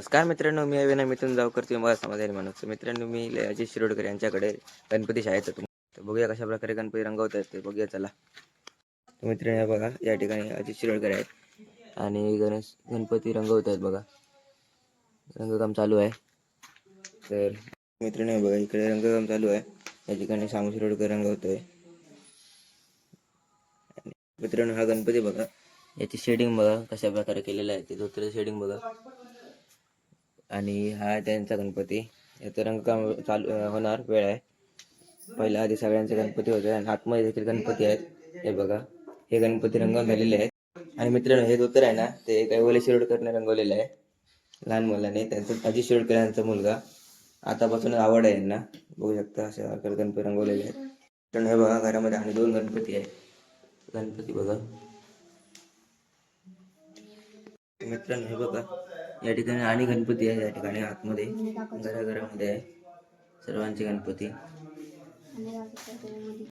नमस्कार मित्रांनो मी अविना मिथून जावकर तुम्ही मला समाधानी माणूस. मित्रांनो मी अजित शिरोडकर यांच्याकडे गणपती शाळेत होतो तर बघूया कशा प्रकारे गणपती रंगवत आहेत ते बघूया चला. मित्रांनो बघा या ठिकाणी अजित शिरोडकर आहेत. आणि गणेश गणपती रंगवत आहेत बघा. रंगकाम चालू आहे. तर मित्रांनो बघा इकडे रंगकाम चालू आहे. या ठिकाणी सामू शिरोडकर रंगवतोय. आणि मित्रांनो हा गणपती बघा. याची शेडिंग बघा कशा प्रकारे केलेलं आहे. ते धोत्याचं शेडिंग बघा. आणि हा त्यांचा गणपती. याचं रंगकाम चालू होणार वेळ आहे. पहिला आधी सगळ्यांचे गणपती होते आणि आतमध्ये देखील गणपती आहेत. हे बघा हे गणपती रंगवून झालेले आहेत. आणि मित्रांनो हे धोतर आहे ना ते काही ओले शिरोडकरने रंगवलेलं आहे. लहान मुलाने त्यांचं अजित शिरोडकर यांचा मुलगा. आतापासून आवड आहे यांना. बघू शकता अशा प्रकारे गणपती रंगवलेले आहेत. मित्रांनो हे बघा घरामध्ये आणि दोन गणपती आहेत. गणपती बघा. मित्रांनो हे बघा. या ठिकाणी आणि गणपती आहे या ठिकाणी आतमध्ये घराघरामध्ये आहे. सर्वांचे गणपती.